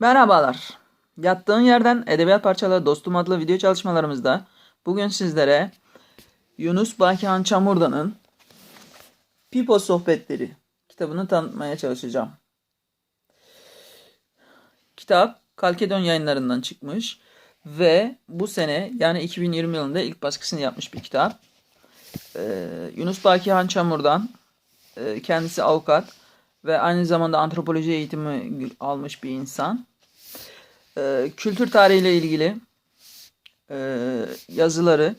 Merhabalar. Yattığın yerden edebiyat parçaları dostum adlı video çalışmalarımızda bugün sizlere Yunus Bakihan Çamurdan'ın Pipo Sohbetleri kitabını tanıtmaya çalışacağım. Kitap Kalkedon yayınlarından çıkmış ve bu sene yani 2020 yılında ilk baskısını yapmış bir kitap. Ee, Yunus Bakihan Çamurdan e, kendisi avukat ve aynı zamanda antropoloji eğitimi almış bir insan. Ee, kültür tarihiyle ilgili e, yazıları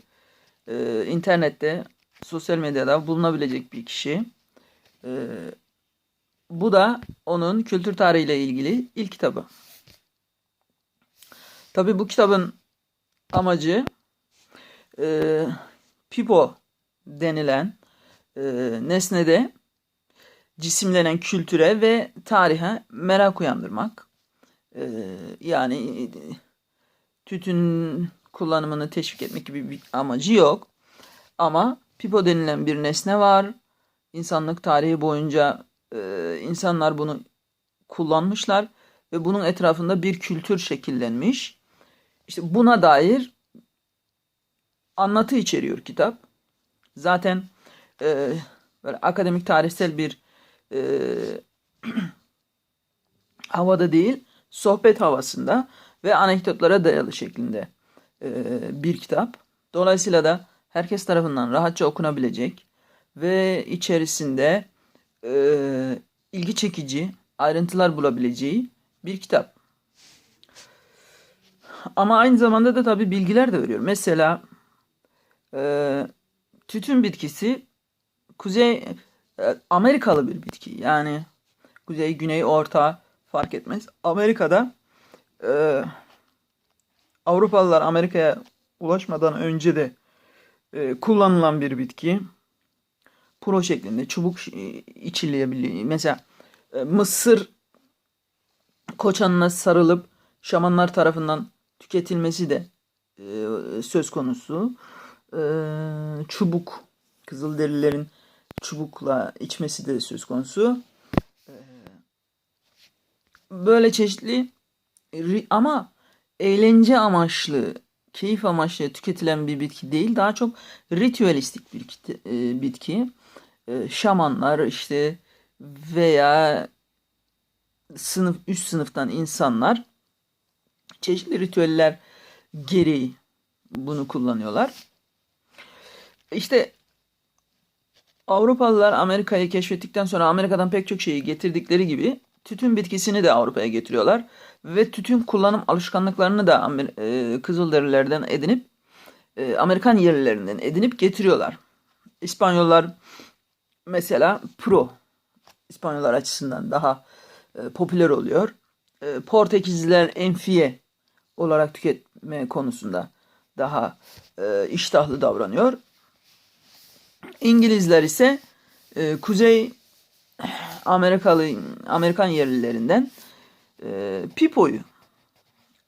e, internette, sosyal medyada bulunabilecek bir kişi. Ee, bu da onun kültür tarihiyle ilgili ilk kitabı. Tabi bu kitabın amacı e, Pipo denilen e, nesnede cisimlenen kültüre ve tarihe merak uyandırmak. Ee, yani tütün kullanımını teşvik etmek gibi bir amacı yok. Ama pipo denilen bir nesne var. İnsanlık tarihi boyunca e, insanlar bunu kullanmışlar ve bunun etrafında bir kültür şekillenmiş. İşte buna dair anlatı içeriyor kitap. Zaten e, böyle akademik tarihsel bir e, havada değil, sohbet havasında ve anekdotlara dayalı şeklinde e, bir kitap. Dolayısıyla da herkes tarafından rahatça okunabilecek ve içerisinde e, ilgi çekici ayrıntılar bulabileceği bir kitap. Ama aynı zamanda da tabii bilgiler de veriyor. Mesela e, tütün bitkisi Kuzey Amerikalı bir bitki. Yani Kuzey, Güney, Orta fark etmez. Amerika'da e, Avrupalılar Amerika'ya ulaşmadan önce de e, kullanılan bir bitki. Pro şeklinde çubuk içilebiliyor. Mesela e, mısır koçanına sarılıp şamanlar tarafından tüketilmesi de e, söz konusu. E, çubuk Kızılderililerin çubukla içmesi de söz konusu. Ee, böyle çeşitli ama eğlence amaçlı, keyif amaçlı tüketilen bir bitki değil. Daha çok ritüelistik bir e, bitki. Ee, şamanlar işte veya sınıf üst sınıftan insanlar çeşitli ritüeller gereği bunu kullanıyorlar. İşte Avrupalılar Amerika'yı keşfettikten sonra Amerika'dan pek çok şeyi getirdikleri gibi tütün bitkisini de Avrupa'ya getiriyorlar. Ve tütün kullanım alışkanlıklarını da Amer e, Kızılderililerden edinip e, Amerikan yerlilerinden edinip getiriyorlar. İspanyollar mesela pro İspanyollar açısından daha e, popüler oluyor. E, Portekizliler enfiye olarak tüketme konusunda daha e, iştahlı davranıyor. İngilizler ise e, Kuzey Amerikalı Amerikan yerlilerinden e, pipoyu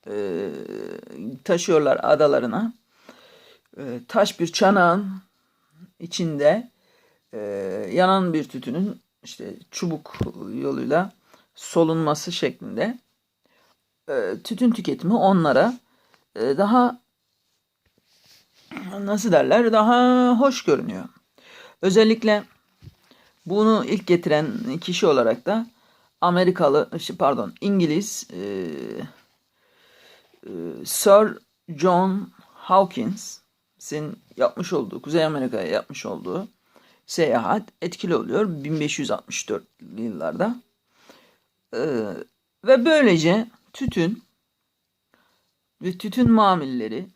e, taşıyorlar adalarına. E, taş bir çanağın içinde e, yanan bir tütünün işte çubuk yoluyla solunması şeklinde e, tütün tüketimi onlara e, daha nasıl derler daha hoş görünüyor. Özellikle bunu ilk getiren kişi olarak da Amerikalı, pardon İngiliz e, e, Sir John Hawkins'in yapmış olduğu, Kuzey Amerika'ya yapmış olduğu seyahat etkili oluyor 1564 yıllarda. E, ve böylece tütün ve tütün mamilleri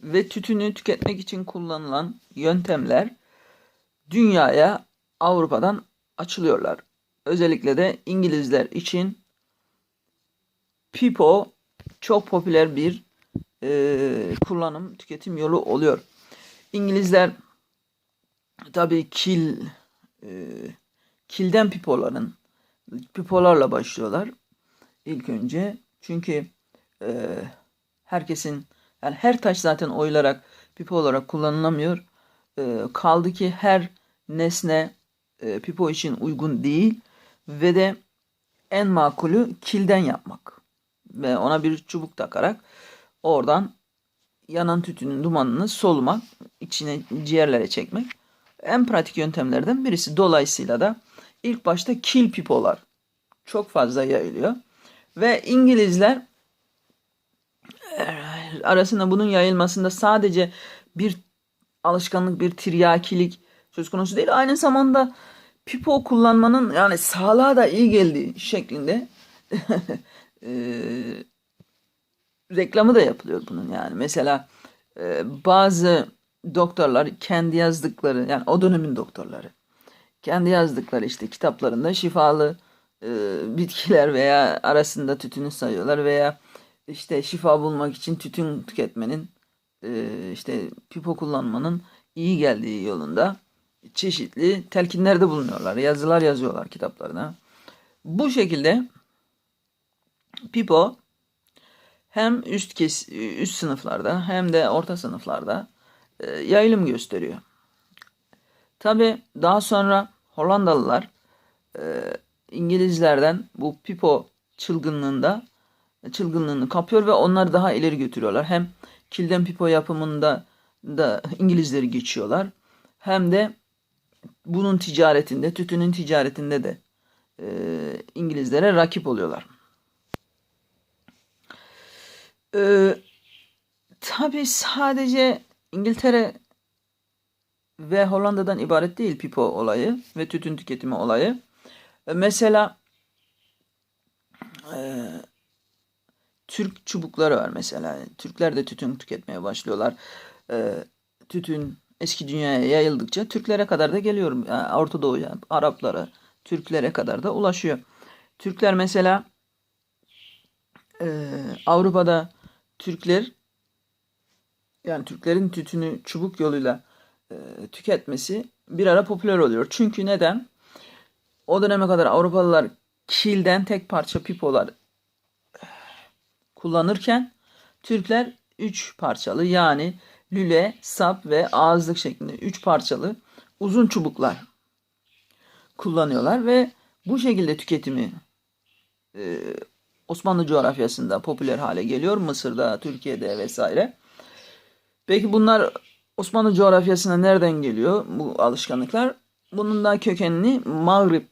ve tütünü tüketmek için kullanılan yöntemler dünyaya Avrupa'dan açılıyorlar. Özellikle de İngilizler için pipo çok popüler bir e, kullanım tüketim yolu oluyor. İngilizler tabii kil e, kilden pipoların pipolarla başlıyorlar ilk önce. Çünkü e, herkesin yani her taş zaten oyularak pipo olarak kullanılamıyor. E, kaldı ki her nesne e, pipo için uygun değil ve de en makulü kilden yapmak. ve ona bir çubuk takarak oradan yanan tütünün dumanını solumak, içine ciğerlere çekmek en pratik yöntemlerden birisi. Dolayısıyla da ilk başta kill pipolar çok fazla yayılıyor. Ve İngilizler eh, arasında bunun yayılmasında sadece bir alışkanlık, bir tiryakilik söz konusu değil. Aynı zamanda pipo kullanmanın yani sağlığa da iyi geldiği şeklinde eee, reklamı da yapılıyor bunun yani. Mesela e, bazı doktorlar kendi yazdıkları yani o dönemin doktorları kendi yazdıkları işte kitaplarında şifalı e, bitkiler veya arasında tütünü sayıyorlar veya işte şifa bulmak için tütün tüketmenin e, işte pipo kullanmanın iyi geldiği yolunda çeşitli telkinlerde bulunuyorlar. Yazılar yazıyorlar kitaplarına. Bu şekilde pipo hem üst kes üst sınıflarda hem de orta sınıflarda e, yayılım gösteriyor. Tabi daha sonra Hollandalılar e, İngilizlerden bu pipo çılgınlığında çılgınlığını kapıyor ve onları daha ileri götürüyorlar. Hem kilden pipo yapımında da İngilizleri geçiyorlar. Hem de bunun ticaretinde, tütünün ticaretinde de e, İngilizlere rakip oluyorlar. Ee, tabii sadece İngiltere ve Hollanda'dan ibaret değil pipo olayı ve tütün tüketimi olayı. Ee, mesela e, Türk çubukları var mesela. Türkler de tütün tüketmeye başlıyorlar. Ee, tütün eski dünyaya yayıldıkça Türklere kadar da geliyor. Yani Orta Doğu'ya, Araplara, Türklere kadar da ulaşıyor. Türkler mesela e, Avrupa'da Türkler yani Türklerin tütünü çubuk yoluyla e, tüketmesi bir ara popüler oluyor. Çünkü neden? O döneme kadar Avrupalılar kilden tek parça pipolar kullanırken Türkler üç parçalı yani lüle, sap ve ağızlık şeklinde üç parçalı uzun çubuklar kullanıyorlar ve bu şekilde tüketimi e, Osmanlı coğrafyasında popüler hale geliyor. Mısır'da, Türkiye'de vesaire. Peki bunlar Osmanlı coğrafyasına nereden geliyor bu alışkanlıklar? Bunun da kökenini Mağrip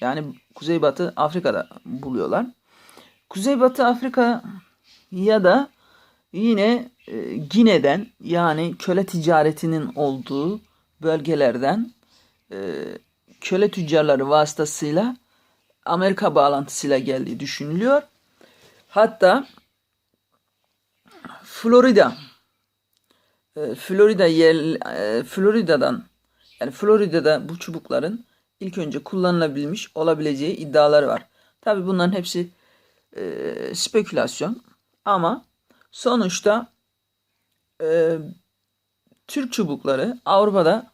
yani Kuzeybatı Afrika'da buluyorlar. Kuzeybatı Afrika ya da yine e, Gine'den yani köle ticaretinin olduğu bölgelerden e, köle tüccarları vasıtasıyla Amerika bağlantısıyla geldiği düşünülüyor. Hatta Florida e, Florida yer, Florida'dan yani Florida'da bu çubukların ilk önce kullanılabilmiş olabileceği iddiaları var. Tabi bunların hepsi e, spekülasyon ama sonuçta e, Türk çubukları Avrupa'da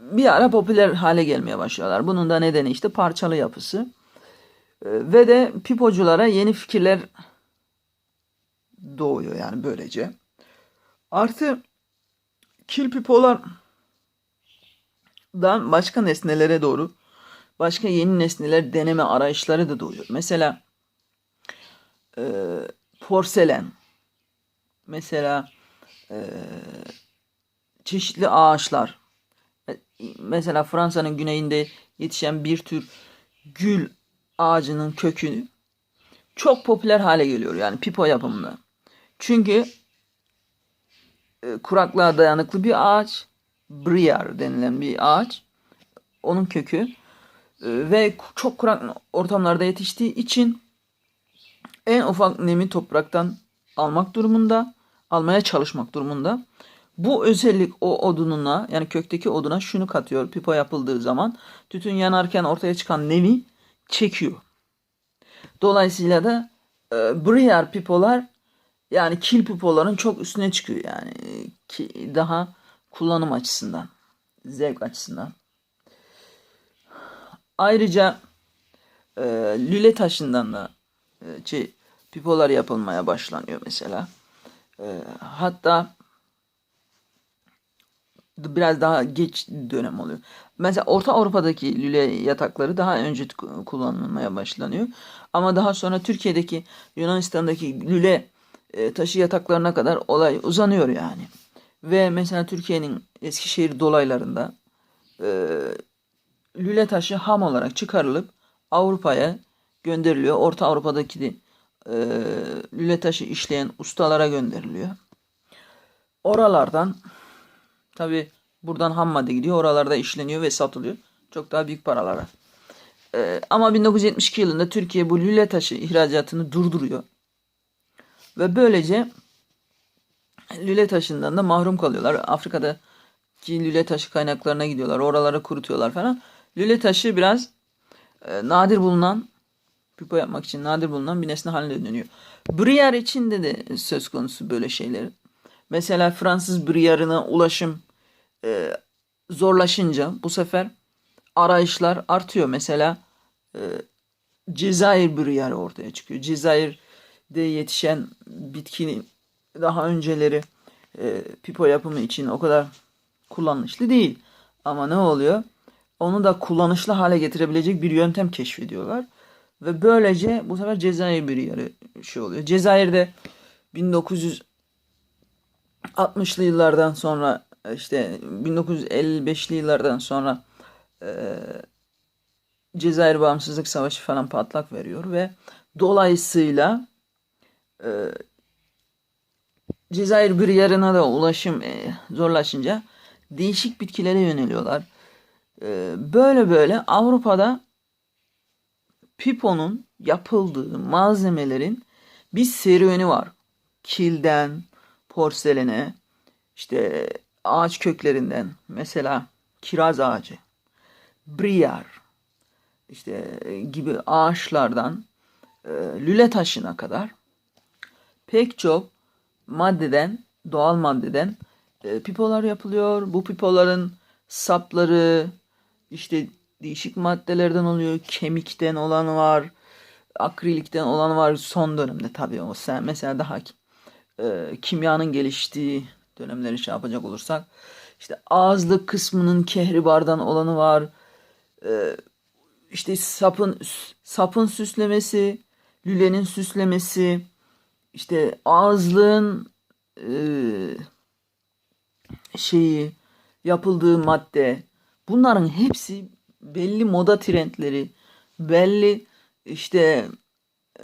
bir ara popüler hale gelmeye başlıyorlar. Bunun da nedeni işte parçalı yapısı. Ee, ve de pipoculara yeni fikirler doğuyor yani böylece. Artı kil pipolardan başka nesnelere doğru başka yeni nesneler deneme arayışları da doğuyor. Mesela e, porselen, mesela e, çeşitli ağaçlar, mesela Fransa'nın güneyinde yetişen bir tür gül ağacının kökünü çok popüler hale geliyor yani pipo yapımında. Çünkü e, kuraklığa dayanıklı bir ağaç, briar denilen bir ağaç. Onun kökü e, ve çok kurak ortamlarda yetiştiği için en ufak nemi topraktan almak durumunda, almaya çalışmak durumunda. Bu özellik o odununa yani kökteki oduna şunu katıyor pipo yapıldığı zaman tütün yanarken ortaya çıkan nemi çekiyor. Dolayısıyla da e, Briar pipolar yani kil pipoların çok üstüne çıkıyor yani ki daha kullanım açısından, zevk açısından. Ayrıca e, lüle taşından da e, şey, pipolar yapılmaya başlanıyor mesela. E, hatta biraz daha geç dönem oluyor. Mesela Orta Avrupa'daki lüle yatakları daha önce kullanılmaya başlanıyor. Ama daha sonra Türkiye'deki Yunanistan'daki lüle e, taşı yataklarına kadar olay uzanıyor yani. Ve mesela Türkiye'nin Eskişehir dolaylarında e, lüle taşı ham olarak çıkarılıp Avrupa'ya gönderiliyor. Orta Avrupa'daki e, lüle taşı işleyen ustalara gönderiliyor. Oralardan tabi buradan ham madde gidiyor. Oralarda işleniyor ve satılıyor. Çok daha büyük paralara. E, ama 1972 yılında Türkiye bu lüle taşı ihracatını durduruyor. Ve böylece lüle taşından da mahrum kalıyorlar. Afrika'daki lüle taşı kaynaklarına gidiyorlar. Oraları kurutuyorlar falan. Lüle taşı biraz e, nadir bulunan pipo yapmak için nadir bulunan bir nesne haline dönüyor. Briar içinde de söz konusu böyle şeyler. Mesela Fransız Briar'ına ulaşım e, zorlaşınca bu sefer arayışlar artıyor. Mesela e, Cezayir Briar'ı ortaya çıkıyor. Cezayir'de yetişen bitkinin daha önceleri e, pipo yapımı için o kadar kullanışlı değil. Ama ne oluyor? Onu da kullanışlı hale getirebilecek bir yöntem keşfediyorlar. Ve böylece bu sefer Cezayir bir yarı şey oluyor. Cezayir'de 1960'lı yıllardan sonra işte 1955'li yıllardan sonra e, Cezayir Bağımsızlık Savaşı falan patlak veriyor ve dolayısıyla e, Cezayir bir yarına da ulaşım e, zorlaşınca değişik bitkilere yöneliyorlar. E, böyle böyle Avrupa'da piponun yapıldığı malzemelerin bir serüveni var. Kilden, porselene, işte ağaç köklerinden mesela kiraz ağacı, briar, işte gibi ağaçlardan e, lüle taşına kadar pek çok maddeden, doğal maddeden e, pipolar yapılıyor. Bu pipoların sapları işte değişik maddelerden oluyor. Kemikten olan var, akrilikten olan var son dönemde tabii o sen mesela daha e, kimyanın geliştiği dönemleri şey yapacak olursak işte ağızlık kısmının kehribardan olanı var. E, işte sapın sapın süslemesi, lülenin süslemesi, işte ağızlığın e, şeyi yapıldığı madde bunların hepsi belli moda trendleri belli işte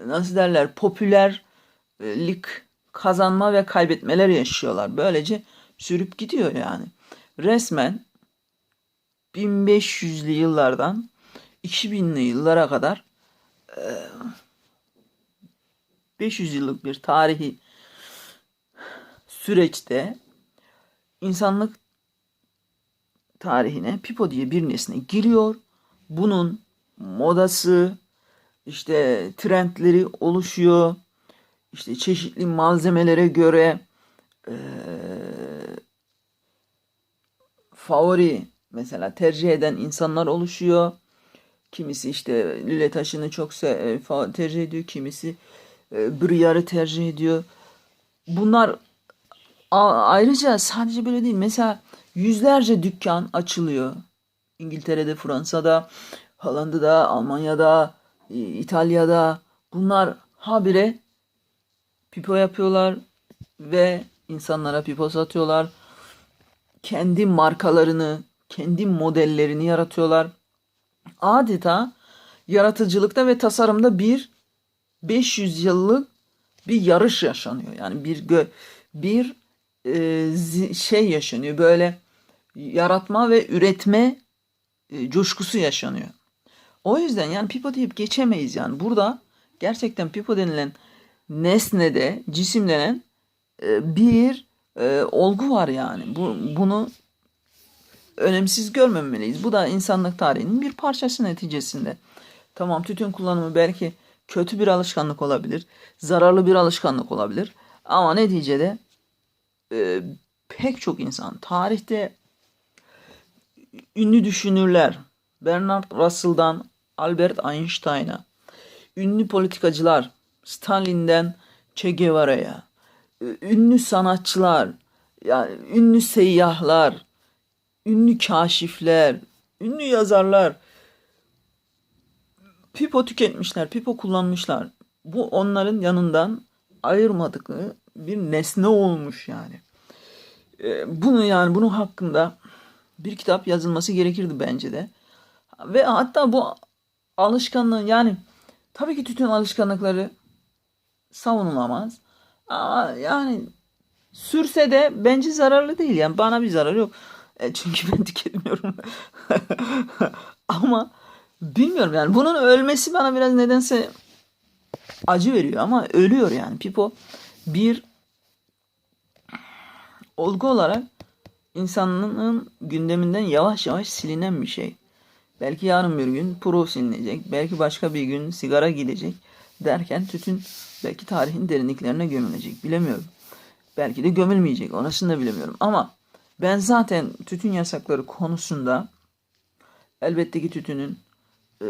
nasıl derler popülerlik kazanma ve kaybetmeler yaşıyorlar. Böylece sürüp gidiyor yani. Resmen 1500'lü yıllardan 2000'li yıllara kadar 500 yıllık bir tarihi süreçte insanlık tarihine pipo diye bir nesne giriyor. Bunun modası, işte trendleri oluşuyor. İşte çeşitli malzemelere göre e, favori mesela tercih eden insanlar oluşuyor. Kimisi işte lüle taşını çok se- tercih ediyor. Kimisi e, Briar'ı tercih ediyor. Bunlar ayrıca sadece böyle değil. Mesela yüzlerce dükkan açılıyor. İngiltere'de, Fransa'da, Hollanda'da, Almanya'da, İtalya'da. Bunlar habire pipo yapıyorlar ve insanlara pipo satıyorlar. Kendi markalarını, kendi modellerini yaratıyorlar. Adeta yaratıcılıkta ve tasarımda bir 500 yıllık bir yarış yaşanıyor. Yani bir gö bir e, şey yaşanıyor. Böyle yaratma ve üretme e, coşkusu yaşanıyor. O yüzden yani pipo deyip geçemeyiz yani. Burada gerçekten pipo denilen nesnede cisimlenen e, bir e, olgu var yani. Bu, bunu önemsiz görmemeliyiz. Bu da insanlık tarihinin bir parçası neticesinde. Tamam tütün kullanımı belki kötü bir alışkanlık olabilir. Zararlı bir alışkanlık olabilir. Ama neticede e, pek çok insan tarihte ünlü düşünürler Bernard Russell'dan Albert Einstein'a, ünlü politikacılar Stalin'den Che Guevara'ya, ünlü sanatçılar, yani ünlü seyyahlar, ünlü kaşifler, ünlü yazarlar pipo tüketmişler, pipo kullanmışlar. Bu onların yanından ayırmadıkları bir nesne olmuş yani. Ee, bunu yani bunun hakkında bir kitap yazılması gerekirdi bence de. Ve hatta bu alışkanlığın yani tabii ki tütün alışkanlıkları savunulamaz. Ama yani sürse de bence zararlı değil. Yani bana bir zararı yok. E, çünkü ben tüketmiyorum. ama bilmiyorum yani bunun ölmesi bana biraz nedense acı veriyor ama ölüyor yani. Pipo bir olgu olarak insanlığın gündeminden yavaş yavaş silinen bir şey. Belki yarın bir gün pro silinecek, belki başka bir gün sigara gidecek derken tütün belki tarihin derinliklerine gömülecek. Bilemiyorum. Belki de gömülmeyecek. Orasını da bilemiyorum. Ama ben zaten tütün yasakları konusunda elbette ki tütünün e,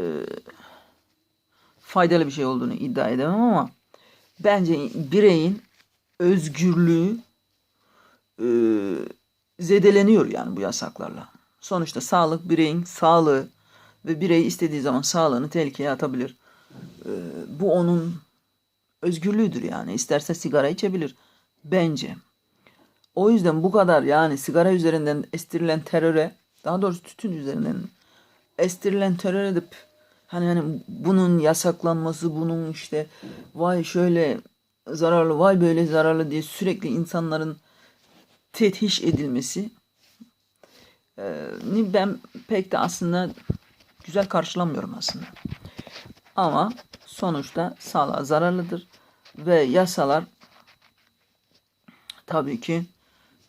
faydalı bir şey olduğunu iddia edemem ama bence bireyin özgürlüğü e, zedeleniyor yani bu yasaklarla. Sonuçta sağlık bireyin sağlığı ve birey istediği zaman sağlığını tehlikeye atabilir. E, bu onun özgürlüğüdür yani. İsterse sigara içebilir bence. O yüzden bu kadar yani sigara üzerinden estirilen teröre daha doğrusu tütün üzerinden estirilen terör edip hani hani bunun yasaklanması bunun işte vay şöyle zararlı vay böyle zararlı diye sürekli insanların tethiş edilmesi e, ben pek de aslında güzel karşılamıyorum aslında. Ama sonuçta sağlığa zararlıdır ve yasalar tabii ki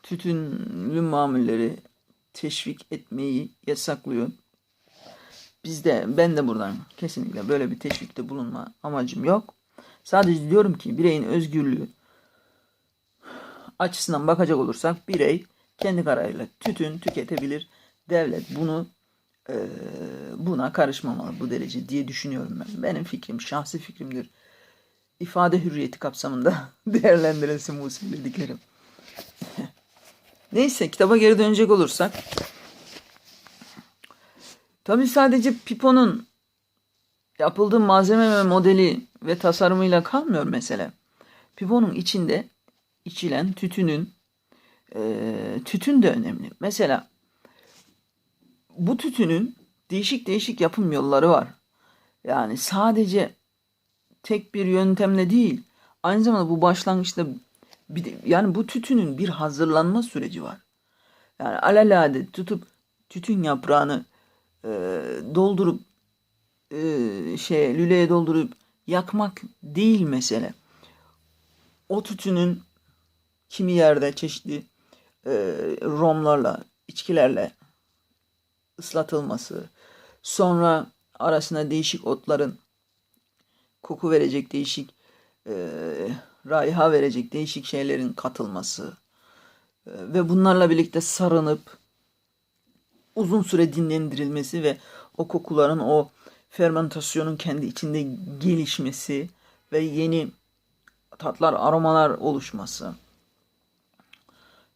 tütünlü mamulleri teşvik etmeyi yasaklıyor. Bizde ben de buradan kesinlikle böyle bir teşvikte bulunma amacım yok. Sadece diyorum ki bireyin özgürlüğü açısından bakacak olursak birey kendi kararıyla tütün tüketebilir. Devlet bunu e, buna karışmamalı bu derece diye düşünüyorum ben. Benim fikrim şahsi fikrimdir. İfade hürriyeti kapsamında değerlendirilsin bu söylediklerim. Neyse kitaba geri dönecek olursak. Tabi sadece Pipo'nun yapıldığı malzeme ve modeli ve tasarımıyla kalmıyor mesele. Pipo'nun içinde içilen tütünün e, tütün de önemli. Mesela bu tütünün değişik değişik yapım yolları var. Yani sadece tek bir yöntemle değil, aynı zamanda bu başlangıçta bir de, yani bu tütünün bir hazırlanma süreci var. Yani alelade tutup tütün yaprağını e, doldurup e, şey lüleye doldurup yakmak değil mesele. O tütünün kimi yerde çeşitli e, romlarla, içkilerle ıslatılması, sonra arasına değişik otların koku verecek değişik e, raiha verecek değişik şeylerin katılması e, ve bunlarla birlikte sarınıp uzun süre dinlendirilmesi ve o kokuların o fermentasyonun kendi içinde gelişmesi ve yeni tatlar, aromalar oluşması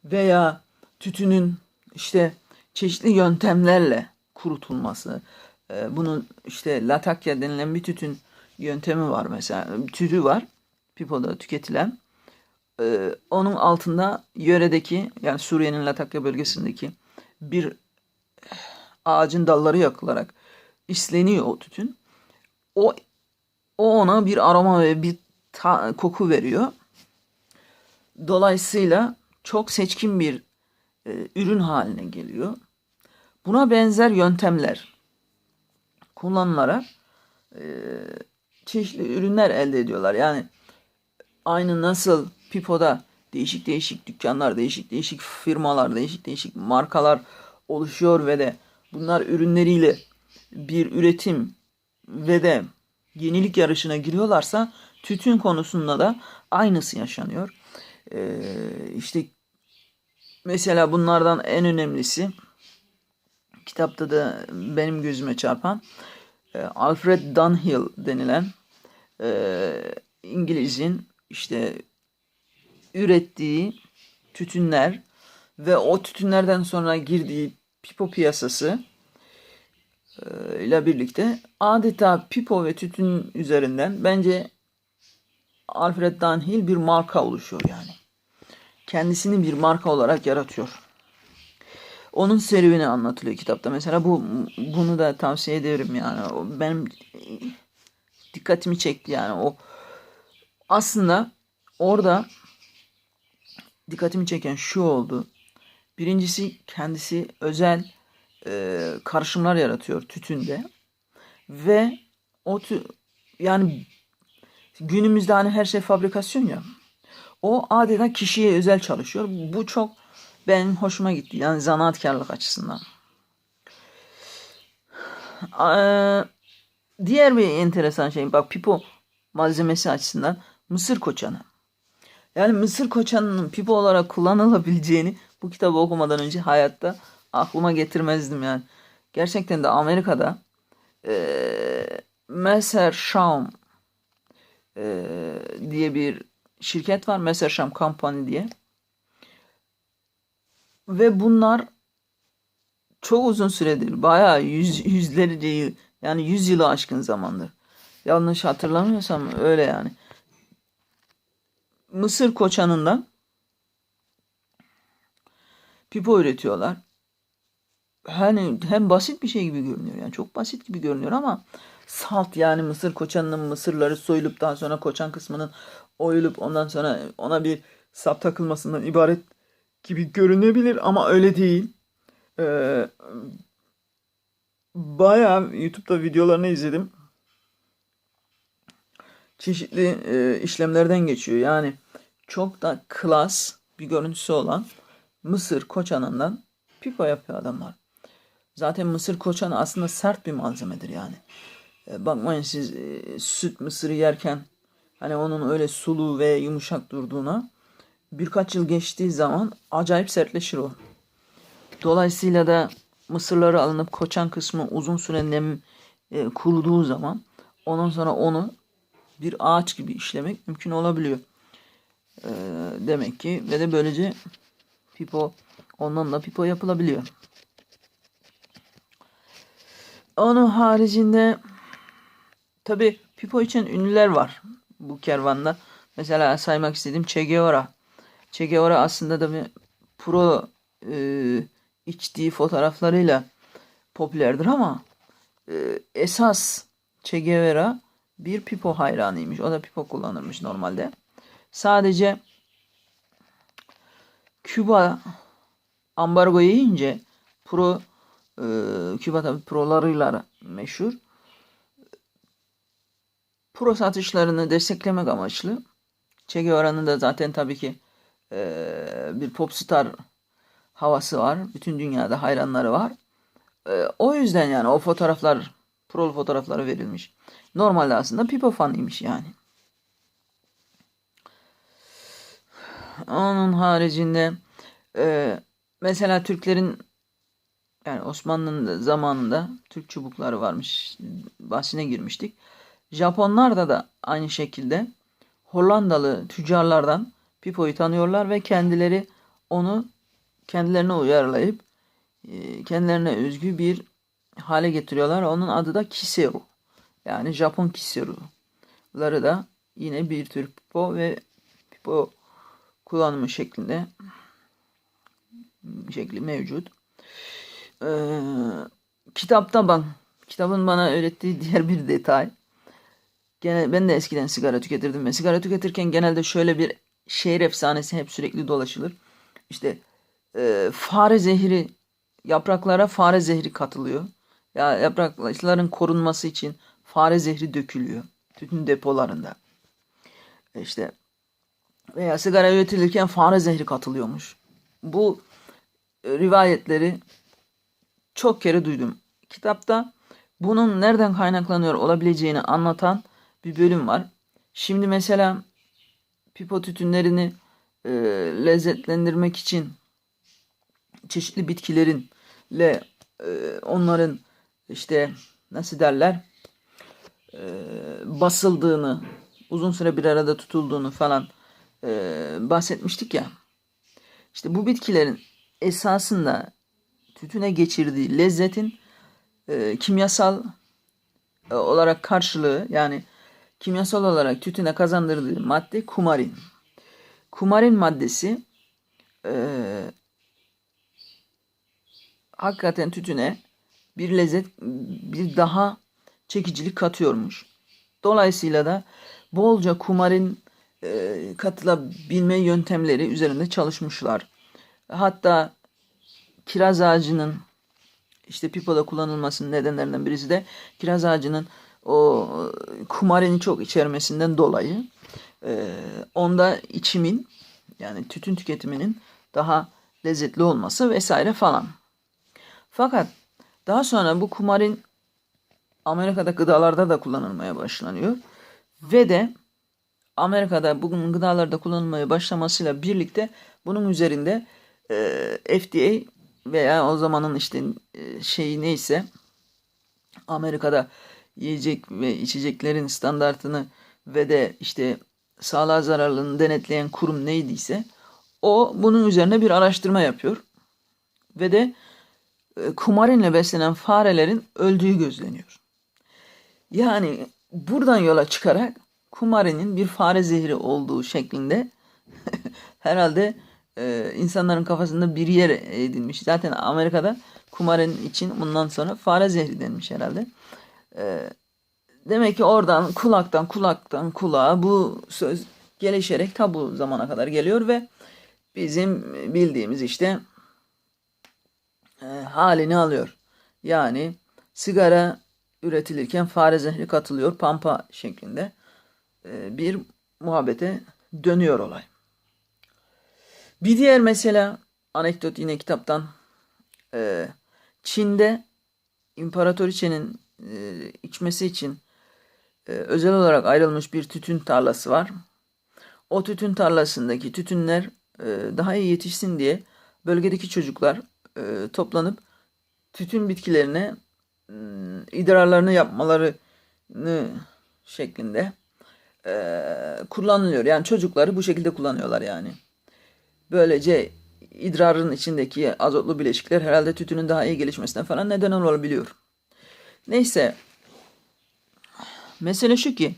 veya tütünün işte çeşitli yöntemlerle kurutulması. E, bunun işte latakya denilen bir tütün yöntemi var mesela. Türü var. Pipo'da tüketilen. E, onun altında yöredeki yani Suriye'nin Latakya bölgesindeki bir ağacın dalları yakılarak isleniyor o tütün. O o ona bir aroma ve bir ta, koku veriyor. Dolayısıyla çok seçkin bir e, ürün haline geliyor. Buna benzer yöntemler kullanılarak e, çeşitli ürünler elde ediyorlar. Yani aynı nasıl Pipo'da değişik değişik dükkanlar, değişik değişik firmalar, değişik değişik markalar oluşuyor ve de bunlar ürünleriyle bir üretim ve de yenilik yarışına giriyorlarsa tütün konusunda da aynısı yaşanıyor. Ee, işte mesela bunlardan en önemlisi kitapta da benim gözüme çarpan e, Alfred Dunhill denilen e, İngiliz'in işte ürettiği tütünler ve o tütünlerden sonra girdiği pipo piyasası ile birlikte adeta pipo ve tütün üzerinden bence Alfred Dunhill bir marka oluşuyor yani. Kendisini bir marka olarak yaratıyor. Onun serüveni anlatılıyor kitapta. Mesela bu bunu da tavsiye ederim yani. Benim dikkatimi çekti yani. O aslında orada dikkatimi çeken şu oldu. Birincisi kendisi özel e, karışımlar yaratıyor tütünde ve o tü, yani günümüzde hani her şey fabrikasyon ya. O adeta kişiye özel çalışıyor. Bu çok benim hoşuma gitti. Yani zanaatkarlık açısından. Ee, diğer bir enteresan şey bak pipo malzemesi açısından mısır koçanı. Yani mısır koçanının pipo olarak kullanılabileceğini bu kitabı okumadan önce hayatta aklıma getirmezdim yani. Gerçekten de Amerika'da e, Messerschmitt e, diye bir şirket var. Messerschmitt Company diye. Ve bunlar çok uzun süredir bayağı yüz, yüzlerce yıl yani yüz yılı aşkın zamandır. Yanlış hatırlamıyorsam öyle yani. Mısır koçanından pipo üretiyorlar. Hani hem basit bir şey gibi görünüyor yani çok basit gibi görünüyor ama salt yani mısır koçanının mısırları soyuluptan sonra koçan kısmının oyulup ondan sonra ona bir sap takılmasından ibaret gibi görünebilir ama öyle değil. Ee, bayağı YouTube'da videolarını izledim. Çeşitli e, işlemlerden geçiyor. Yani çok da klas bir görüntüsü olan Mısır koçanından pipo yapıyor adamlar. Zaten mısır koçanı aslında sert bir malzemedir yani. E, bakmayın siz e, süt mısırı yerken hani onun öyle sulu ve yumuşak durduğuna birkaç yıl geçtiği zaman acayip sertleşir o. Dolayısıyla da mısırları alınıp koçan kısmı uzun süre nem e, kuruduğu zaman ondan sonra onu bir ağaç gibi işlemek mümkün olabiliyor. Demek ki ve de böylece pipo ondan da pipo yapılabiliyor. Onun haricinde tabi pipo için ünlüler var bu kervanda. Mesela saymak istediğim Che Guevara. Che Guevara aslında da bir pro e, içtiği fotoğraflarıyla popülerdir ama e, esas Che Guevara bir pipo hayranıymış. O da pipo kullanırmış normalde. Sadece Küba ambargo yiyince pro Küba tabi prolarıyla meşhur. Pro satışlarını desteklemek amaçlı. Che Guevara'nın da zaten tabii ki e, bir popstar havası var. Bütün dünyada hayranları var. E, o yüzden yani o fotoğraflar, prol fotoğrafları verilmiş. Normalde aslında Pipo fanıymış yani. Onun haricinde e, mesela Türklerin yani Osmanlı'nın zamanında Türk çubukları varmış. Bahsine girmiştik. Japonlar da aynı şekilde Hollandalı tüccarlardan Pipo'yu tanıyorlar ve kendileri onu kendilerine uyarlayıp e, kendilerine özgü bir hale getiriyorlar. Onun adı da Kiseru. Yani Japon Kiseru'ları da yine bir tür Pipo ve Pipo kullanımı şeklinde şekli mevcut. Ee, kitapta bak kitabın bana öğrettiği diğer bir detay. Gene ben de eskiden sigara tüketirdim ve sigara tüketirken genelde şöyle bir şehir efsanesi hep sürekli dolaşılır. İşte e, fare zehri yapraklara fare zehri katılıyor. Ya yaprakların korunması için fare zehri dökülüyor tütün depolarında. İşte veya sigara üretilirken fare zehri katılıyormuş. Bu e, rivayetleri çok kere duydum. Kitapta bunun nereden kaynaklanıyor olabileceğini anlatan bir bölüm var. Şimdi mesela pipo tütünlerini e, lezzetlendirmek için çeşitli bitkilerin le e, onların işte nasıl derler e, basıldığını uzun süre bir arada tutulduğunu falan e, bahsetmiştik ya. İşte bu bitkilerin esasında tütüne geçirdiği lezzetin e, kimyasal e, olarak karşılığı yani kimyasal olarak tütüne kazandırdığı madde kumarin. Kumarin maddesi e, hakikaten tütüne bir lezzet, bir daha çekicilik katıyormuş. Dolayısıyla da bolca kumarin e, katılabilme yöntemleri üzerinde çalışmışlar. Hatta kiraz ağacının işte pipoda kullanılmasının nedenlerinden birisi de kiraz ağacının o kumarini çok içermesinden dolayı e, onda içimin yani tütün tüketiminin daha lezzetli olması vesaire falan. Fakat daha sonra bu kumarin Amerika'da gıdalarda da kullanılmaya başlanıyor. Ve de Amerika'da bugün gıdalarda kullanılmaya başlamasıyla birlikte bunun üzerinde e, FDA veya o zamanın işte e, şeyi neyse Amerika'da yiyecek ve içeceklerin standartını ve de işte sağlığa zararlılığını denetleyen kurum neydiyse o bunun üzerine bir araştırma yapıyor. Ve de e, kumarinle beslenen farelerin öldüğü gözleniyor. Yani buradan yola çıkarak kumarinin bir fare zehri olduğu şeklinde herhalde e, insanların kafasında bir yer edilmiş. Zaten Amerika'da kumarin için bundan sonra fare zehri denmiş herhalde. E, demek ki oradan kulaktan kulaktan kulağa bu söz gelişerek ta bu zamana kadar geliyor ve bizim bildiğimiz işte e, halini alıyor. Yani sigara üretilirken fare zehri katılıyor pampa şeklinde e, bir muhabbete dönüyor olay. Bir diğer mesela anekdot yine kitaptan e, Çin'de İmparatoriçe'nin e, içmesi için e, özel olarak ayrılmış bir tütün tarlası var. O tütün tarlasındaki tütünler e, daha iyi yetişsin diye bölgedeki çocuklar toplanıp tütün bitkilerine e, idrarlarını yapmalarını şeklinde kullanılıyor. Yani çocukları bu şekilde kullanıyorlar yani. Böylece idrarın içindeki azotlu bileşikler herhalde tütünün daha iyi gelişmesine falan neden olabiliyor. Neyse. Mesele şu ki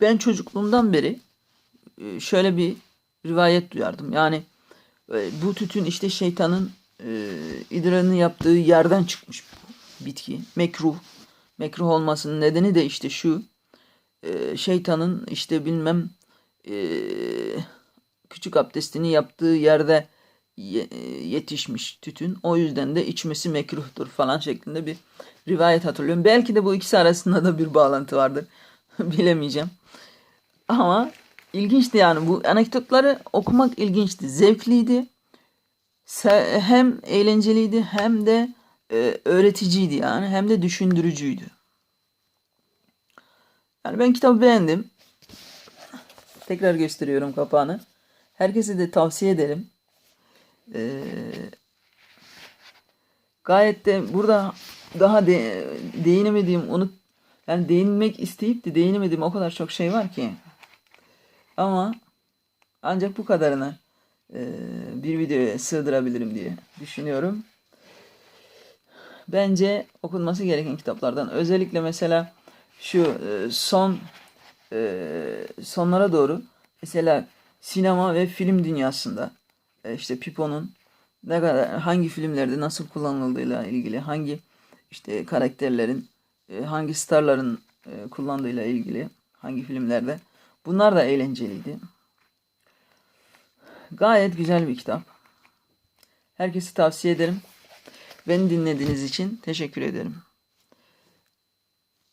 ben çocukluğumdan beri e, şöyle bir rivayet duyardım. Yani e, bu tütün işte şeytanın e, idrarını yaptığı yerden çıkmış bitki. Mekruh. Mekruh olmasının nedeni de işte şu. E, şeytanın işte bilmem küçük abdestini yaptığı yerde ye, yetişmiş tütün. O yüzden de içmesi mekruhtur falan şeklinde bir rivayet hatırlıyorum. Belki de bu ikisi arasında da bir bağlantı vardır. Bilemeyeceğim. Ama ilginçti yani bu anekdotları okumak ilginçti. Zevkliydi. Hem eğlenceliydi hem de öğreticiydi yani hem de düşündürücüydü. Yani ben kitabı beğendim. Tekrar gösteriyorum kapağını. Herkese de tavsiye ederim. Ee, gayet de burada daha de, değinemediğim unut yani değinmek isteyip de değinemediğim o kadar çok şey var ki. Ama ancak bu kadarını e, bir videoya sığdırabilirim diye düşünüyorum. Bence okunması gereken kitaplardan özellikle mesela şu e, son e, sonlara doğru mesela sinema ve film dünyasında e, işte Pipo'nun ne kadar hangi filmlerde nasıl kullanıldığıyla ilgili hangi işte karakterlerin e, hangi starların e, kullandığıyla ilgili hangi filmlerde bunlar da eğlenceliydi. Gayet güzel bir kitap. Herkese tavsiye ederim. Beni dinlediğiniz için teşekkür ederim.